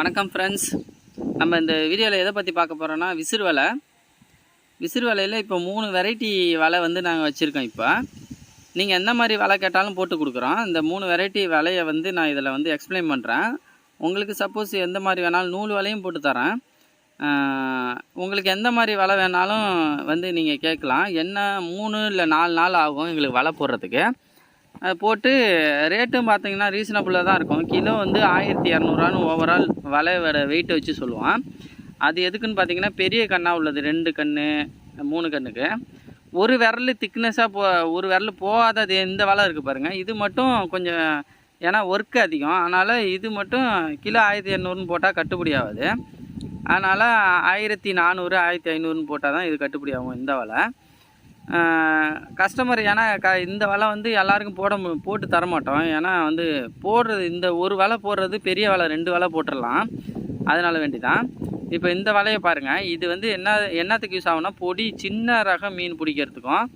வணக்கம் ஃப்ரெண்ட்ஸ் நம்ம இந்த வீடியோவில் எதை பற்றி பார்க்க போகிறோன்னா விசிறு வலை. விசிறு வலையில் இப்போ மூணு வெரைட்டி வலை வந்து நாங்கள் வச்சுருக்கோம் இப்போ. நீங்கள் எந்த மாதிரி வலை கேட்டாலும் போட்டு கொடுக்குறோம். இந்த மூணு வெரைட்டி வலையை வந்து நான் இதில் வந்து எக்ஸ்பிளைன் பண்ணுறேன் உங்களுக்கு சப்போஸ் எந்த மாதிரி வேணாலும் நூல் வலையும் போட்டு தரேன். உங்களுக்கு எந்த மாதிரி வலை வேணாலும் வந்து நீங்கள் கேட்கலாம். என்ன மூணு இல்லை நாலு நாள் ஆகும் எங்களுக்கு வலை போடுறதுக்கு. அது போட்டு ரேட்டும் பார்த்தீங்கன்னா ரீசனபுளாக தான் இருக்கும். கிலோ வந்து ஆயிரத்தி இரநூறுவான்னு ஓவரால் வலையோட வெயிட்டை வச்சு சொல்லுவான். அது எதுக்குன்னு பார்த்தீங்கன்னா பெரிய கண்ணாக உள்ளது. ரெண்டு கன்று மூணு கண்ணுக்கு. ஒரு விரல் திக்னஸாக போ ஒரு விரல் போகாதது இந்த வலை இருக்குது பாருங்கள் இது மட்டும் கொஞ்சம் ஏன்னா ஒர்க்கு அதிகம். அதனால் இது மட்டும் கிலோ ஆயிரத்தி இரநூறுன்னு போட்டால் கட்டுப்படி ஆகாது. அதனால் ஆயிரத்தி நானூறு ஆயிரத்தி ஐநூறுன்னு போட்டால் தான் இது கட்டுப்படி ஆகும் இந்த வலை. கஸ்டமர் ஏன்னா க இந்த வலை வந்து எல்லாருக்கும் போட போட்டு தர மாட்டோம் ஏன்னா வந்து போடுறது இந்த ஒரு வலை போடுறது பெரிய வலை ரெண்டு வலை போட்டுடலாம். அதனால வேண்டி தான் இப்போ இந்த வலையை பாருங்கள் இது வந்து என்ன என்னத்துக்கு யூஸ் ஆகும்னா பொடி சின்ன ரக மீன் பிடிக்கிறதுக்கும்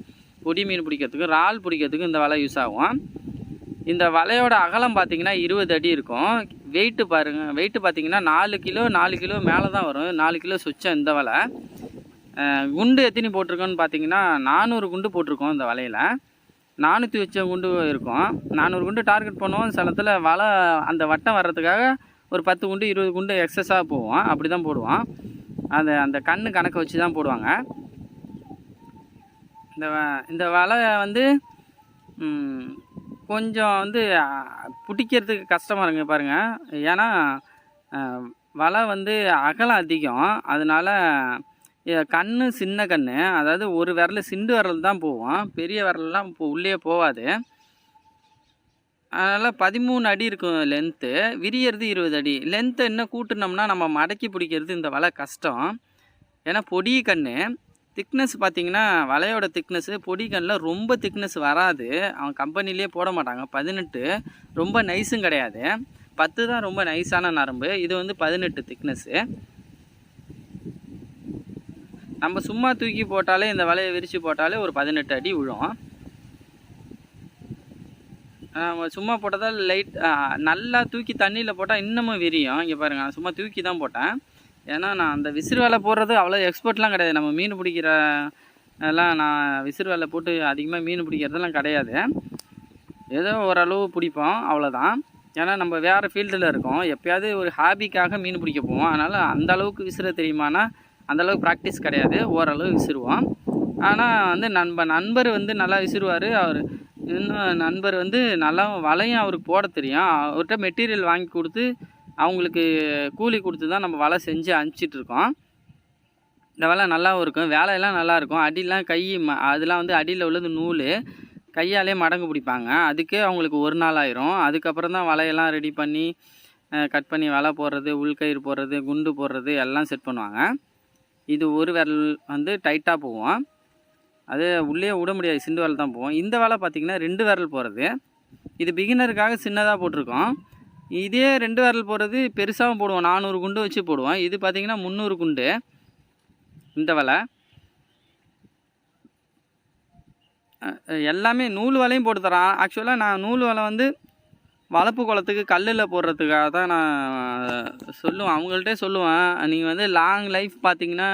பொடி மீன் பிடிக்கிறதுக்கும் இறால் பிடிக்கிறதுக்கும் இந்த வலை யூஸ் ஆகும். இந்த வலையோட அகலம் பார்த்திங்கன்னா இருபது அடி இருக்கும். வெயிட்டு பாருங்கள் வெயிட்டு பார்த்தீங்கன்னா நாலு கிலோ நாலு கிலோ மேலே தான் வரும். நாலு கிலோ சுச்சம் இந்த வலை. குண்டு எத்தனை போட்டிருக்கோன்னு பார்த்தீங்கன்னா நானூறு குண்டு போட்டிருக்கோம் இந்த வலையில். நானூற்றி வச்ச குண்டு இருக்கும். நானூறு குண்டு டார்கெட் பண்ணுவோம். சிலத்தில் வலை அந்த வட்டம் வர்றதுக்காக ஒரு பத்து குண்டு இருபது குண்டு எக்ஸஸாக போவோம். அப்படி தான் போடுவோம். அந்த அந்த கண்ணு கணக்கை வச்சு தான் போடுவாங்க. இந்த வ- இந்த வலை வந்து கொஞ்சம் வந்து பிடிக்கிறதுக்கு கஷ்டமாக இருங்க பாருங்கள் ஏன்னா வலை வந்து அகலம் அதிகம். அதனால இ- கண்ணு சின்ன கண்ணு. அதாவது ஒரு விரல் சிண்டு விரல் தான் போவோம் பெரிய விரல்லாம் இப்போ உள்ளே போகாது. அதனால் பதிமூணு அடி இருக்கும் லென்த்து விரியறது இருபது அடி. லென்த்தை இன்னும் கூட்டினோம்னா நம்ம மடக்கி பிடிக்கிறது இந்த வலை கஷ்டம். ஏன்னா பொடி கண்ணு. திக்னஸ் பார்த்தீங்கன்னா வலையோட திக்னஸ்ஸு பொடி கண்ணில் ரொம்ப திக்னஸ் வராது. அவன் கம்பெனிலே போட மாட்டாங்க. பதினெட்டு ரொம்ப நைஸும் கிடையாது. பத்து தான் ரொம்ப நைஸான நரம்பு. இது வந்து பதினெட்டு திக்னஸ்ஸு நம்ம சும்மா தூக்கி போட்டாலே இந்த வலையை விரித்து போட்டாலே ஒரு பதினெட்டு அடி விழும் நம்ம சும்மா போட்டதால் லைட் நல்லா தூக்கி தண்ணியில் போட்டால் இன்னமும் விரியும். இங்கே பாருங்கள் நான் சும்மா தூக்கி தான் போட்டேன். ஏன்னா நான் அந்த விசிறு வேலை போடுறது அவ்வளோ எக்ஸ்பர்ட்லாம் கிடையாது. நம்ம மீன் பிடிக்கிற எல்லாம் நான் விசிறு வேலை போட்டு அதிகமாக மீன் பிடிக்கிறதெல்லாம் கிடையாது. ஏதோ ஓரளவு பிடிப்போம் அவ்வளோதான் ஏன்னா நம்ம வேறு ஃபீல்டில் இருக்கோம். எப்போயாவது ஒரு ஹாபிக்காக மீன் பிடிக்க போவோம். அதனால் அந்த அளவுக்கு விசிற தெரியுமானா அந்தளவுக்கு ப்ராக்டிஸ் கிடையாது. ஓரளவு விசிறுவோம். ஆனால் வந்து நண்ப நண்பர் வந்து நல்லா விசிறுவார். அவர் இன்னும் நண்பர் வந்து நல்லா வலையும் அவருக்கு போட தெரியும். அவர்கிட்ட மெட்டீரியல் வாங்கி கொடுத்து அவங்களுக்கு கூலி கொடுத்து தான் நம்ம வலை செஞ்சு அனுப்பிச்சிட்ருக்கோம் இந்த வலை நல்லாவும் இருக்கும். வேலையெல்லாம் நல்லாயிருக்கும் அடியெலாம் கை ம அதெல்லாம் வந்து அடியில் உள்ளது நூல். கையாலே மடங்கு பிடிப்பாங்க. அதுக்கே அவங்களுக்கு ஒரு நாள் ஆயிரும். அதுக்கப்புறம் தான் வலையெல்லாம் ரெடி பண்ணி கட் பண்ணி வலை போடுறது உள்கயிறு போடுறது குண்டு போடுறது எல்லாம் செட் பண்ணுவாங்க. இது ஒரு விரல் வந்து டைட்டாக போவோம் அது உள்ளே விட முடியாது சிண்டு வேலை தான் போவோம் இந்த வேலை பார்த்திங்கன்னா ரெண்டு விரல் போகிறது இது பிகினருக்காக சின்னதாக போட்டிருக்கோம். இதே ரெண்டு விரல் போடுறது பெருசாகவும் போடுவோம். நானூறு குண்டு வச்சு போடுவோம். இது பார்த்திங்கன்னா முந்நூறு குண்டு. இந்த வலை. எல்லாமே நூல் வலையும் போட்டு தரான். ஆக்சுவலாக நான் நூல் வலை வந்து வளர்ப்பு குளத்துக்கு கல்லில் போடுறதுக்காக தான் நான் சொல்லுவேன். அவங்கள்ட்டே சொல்லுவேன். நீங்கள் வந்து லாங் லைஃப் பார்த்தீங்கன்னா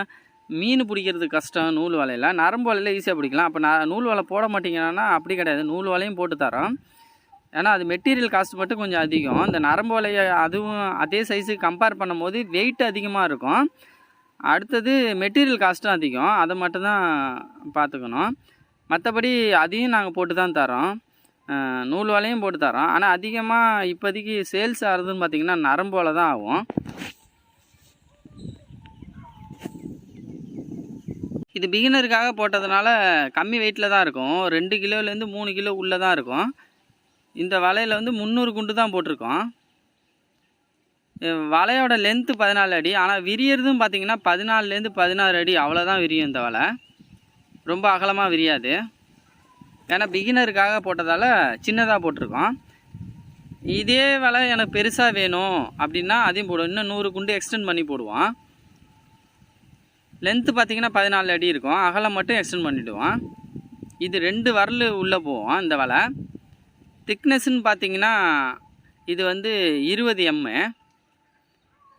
மீன் பிடிக்கிறது கஷ்டம் நூல் வலையில். நரம்பு வலையில் ஈஸியாக பிடிக்கலாம். அப்போ நான் நூல் வலை போட மாட்டீங்கன்னா அப்படி கிடையாது. நூல் வலையும் போட்டு தரோம் ஏன்னா அது மெட்டீரியல் காஸ்ட் மட்டும் கொஞ்சம் அதிகம். இந்த நரம்பு வலையை அதுவும் அதே சைஸுக்கு கம்பேர் பண்ணும்போது வெயிட் அதிகமாக இருக்கும். அடுத்தது மெட்டீரியல் காஸ்ட்டும் அதிகம். அதை மட்டும்தான் பார்த்துக்கணும் மற்றபடி அதையும் நாங்கள் போட்டு தான் தரோம். நூல் வலையும் போட்டு தரோம். ஆனால் அதிகமாக இப்போதைக்கு சேல்ஸ் ஆகுதுன்னு பார்த்தீங்கன்னா நரம்பு வலை தான் ஆகும். இது பிகினருக்காக போட்டதுனால கம்மி வெயிட்டில் தான் இருக்கும். ரெண்டு கிலோலேருந்து மூணு கிலோ உள்ளே தான் இருக்கும். இந்த வலையில் வந்து முந்நூறு குண்டு தான் போட்டிருக்கோம். வலையோட லென்த்து பதினாலு அடி. ஆனால் விரியறதும் பார்த்தீங்கன்னா பதினாலுலேருந்து பதினாறு அடி. அவ்வளோதான் விரியும் இந்த வலை. ரொம்ப அகலமாக விரியாது. ஏன்னா பிகினருக்காக போட்டதால் சின்னதாக போட்டிருக்கோம். இதே வலை எனக்கு பெருசாக வேணும் அப்படின்னா அதையும் போடுவோம். இன்னும் நூறு குண்டு எக்ஸ்டெண்ட் பண்ணி போடுவோம். லென்த்து பார்த்தீங்கன்னா பதினாலு அடி இருக்கும். அகலம் மட்டும் எக்ஸ்டெண்ட் பண்ணிவிடுவோம் இது ரெண்டு வரல் உள்ளே போவோம் இந்த வலை. திக்னஸ்ன்னு பார்த்தீங்கன்னா இது வந்து இருபது எம்மு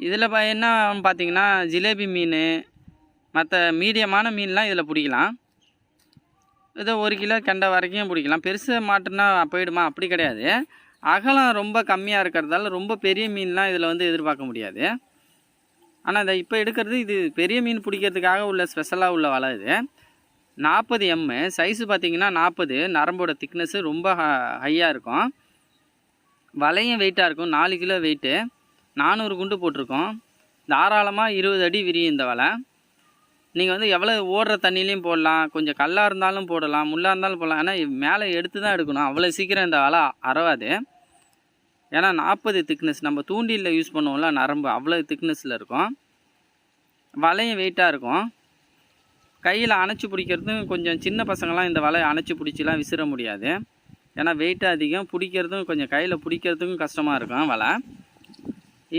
இதில் என்ன பார்த்தீங்கன்னா ஜிலேபி மீன் மற்ற மீடியமான மீன்லாம் இதில் பிடிக்கலாம். ஏதோ ஒரு கிலோ கெண்டை வரைக்கும் பிடிக்கலாம். பெருசு மாட்டுனா போயிடுமா? அப்படி கிடையாது. அகலம் ரொம்ப கம்மியாக இருக்கிறதால ரொம்ப பெரிய மீன்லாம் இதில் வந்து எதிர்பார்க்க முடியாது. ஆனால் இந்த இப்போ எடுக்கிறது இது பெரிய மீன் பிடிக்கிறதுக்காக உள்ள ஸ்பெஷலாக உள்ள வலை இது. நாற்பது எம்மு சைஸு பார்த்தீங்கன்னா நாற்பது. நரம்போட திக்னஸ்ஸு ரொம்ப ஹையாக இருக்கும். வலையும் வெயிட்டாக இருக்கும். நாலு கிலோ வெயிட்டு நானூறு குண்டு போட்டிருக்கோம். தாராளமாக இருபது அடி விரியும் இந்த வலை. நீங்கள் வந்து எவ்வளோ ஓடுற தண்ணிலையும் போடலாம். கொஞ்சம் கல்லாக இருந்தாலும் போடலாம் முள்ளாக இருந்தாலும் போடலாம். ஏன்னா மேலே எடுத்து தான் எடுக்கணும். அவ்வளோ சீக்கிரம் இந்த வலை அறவாது. ஏன்னா நாற்பது திக்னஸ் நம்ம தூண்டிலில் யூஸ் பண்ணுவோம்ல நரம்பு. அவ்வளோ திக்னஸில் இருக்கும். வலையும் வெயிட்டாக இருக்கும். கையில் அணைச்சி பிடிக்கிறதும் கொஞ்சம் சின்ன பசங்களாம் இந்த வலையை அணைச்சி பிடிச்சிலாம் விசிற முடியாது. ஏன்னா வெயிட்டு அதிகம். பிடிக்கிறதும் கொஞ்சம் கையில் பிடிக்கிறதுக்கும் கஷ்டமாக இருக்கும் வலை.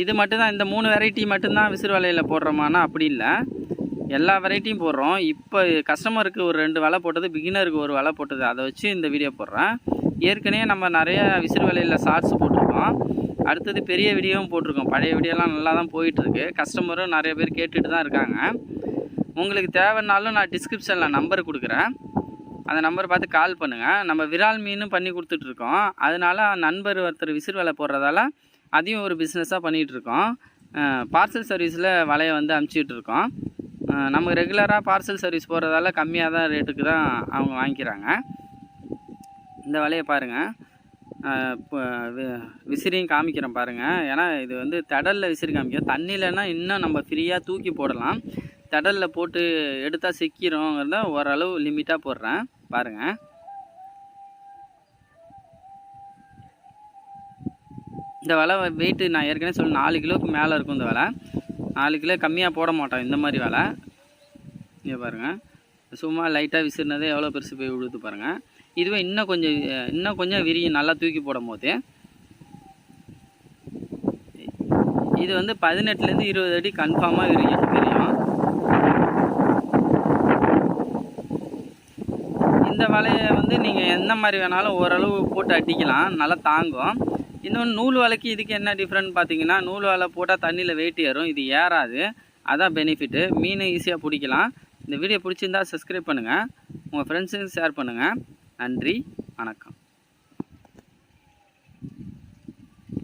இது மட்டும்தான். இந்த மூணு வெரைட்டி மட்டும்தான் விசிறு வலையில் போடுறோமானா அப்படி இல்லை. எல்லா வெரைட்டியும் போடுறோம். இப்போ கஸ்டமருக்கு ஒரு ரெண்டு வலை போட்டது பிகினருக்கு ஒரு வலை போட்டது. அதை வச்சு இந்த வீடியோ போடுறேன். ஏற்கனவே நம்ம நிறைய விசிறு வலையில் ஷார்ட்ஸ் போட்டிருக்கோம். அடுத்தது பெரிய வீடியோவும் போட்டிருக்கோம். பழைய வீடியோலாம் நல்லா தான் போயிட்டுருக்கு. கஸ்டமரும் நிறைய பேர் கேட்டுட்டு தான் இருக்காங்க. உங்களுக்கு தேவைன்னாலும் நான் டிஸ்கிரிப்ஷனில் நம்பர் கொடுக்குறேன். அந்த நம்பர் பார்த்து கால் பண்ணுங்கள் நம்ம விரால் மீனும் பண்ணி கொடுத்துட்ருக்கோம் அதனால நண்பர் ஒருத்தர் விசிறு வலை போடுறதால அதையும் ஒரு பிஸ்னஸாக பண்ணிகிட்ருக்கோம் பார்சல் சர்வீஸில் வலையை வந்து அமுச்சிட்டு இருக்கோம் நம்ம ரெகுலராக பார்சல் சர்வீஸ் போகிறதால கம்மியாக தான் ரேட்டுக்கு தான் அவங்க வாங்கிக்கிறாங்க. இந்த வலையை பாருங்கள் இப்போ விசிறியும் காமிக்கிறேன் பாருங்கள் ஏன்னா இது வந்து தடலில் விசிறி காமிக்கிறேன் தண்ணியிலனா இன்னும் நம்ம ஃப்ரீயாக தூக்கி போடலாம். தடலில் போட்டு எடுத்தால் சிக்கிறோங்கிறத ஓரளவு லிமிட்டாக போடுறேன். பாருங்கள் இந்த வலை வெயிட்டு நான் ஏற்கனவே சொல்லி நாலு கிலோவுக்கு மேலே இருக்கும் இந்த வலை. நாலு கிலோ கம்மியாக போட மாட்டோம் இந்த மாதிரி வேலை. இங்கே பாருங்கள் சும்மா லைட்டாக விசிறினதே எவ்வளோ பெருசு போய் விழுது பாருங்கள் இதுவே இன்னும் கொஞ்சம் இன்னும் கொஞ்சம் விரிய நல்லா தூக்கி போடும் போது இது வந்து பதினெட்டுலேருந்து இருபது அடி கன்ஃபார்மாக விரியும் விரியும் இந்த வலையை வந்து நீங்கள் எந்த மாதிரி வேணாலும் ஓரளவு போட்டு அடிக்கலாம். நல்லா தாங்கும். இன்னொன்று நூல் வலைக்கு இதுக்கு என்ன டிஃப்ரெண்ட் பார்த்தீங்கன்னா நூல் வலை போட்டால் தண்ணியில் வெயிட் ஏறும் இது ஏறாது. அதான் பெனிஃபிட்டு மீன் ஈஸியாக பிடிக்கலாம். இந்த வீடியோ பிடிச்சிருந்தா சப்ஸ்கிரைப் பண்ணுங்கள் உங்கள் ஃப்ரெண்ட்ஸுக்கு ஷேர் பண்ணுங்கள் நன்றி வணக்கம்.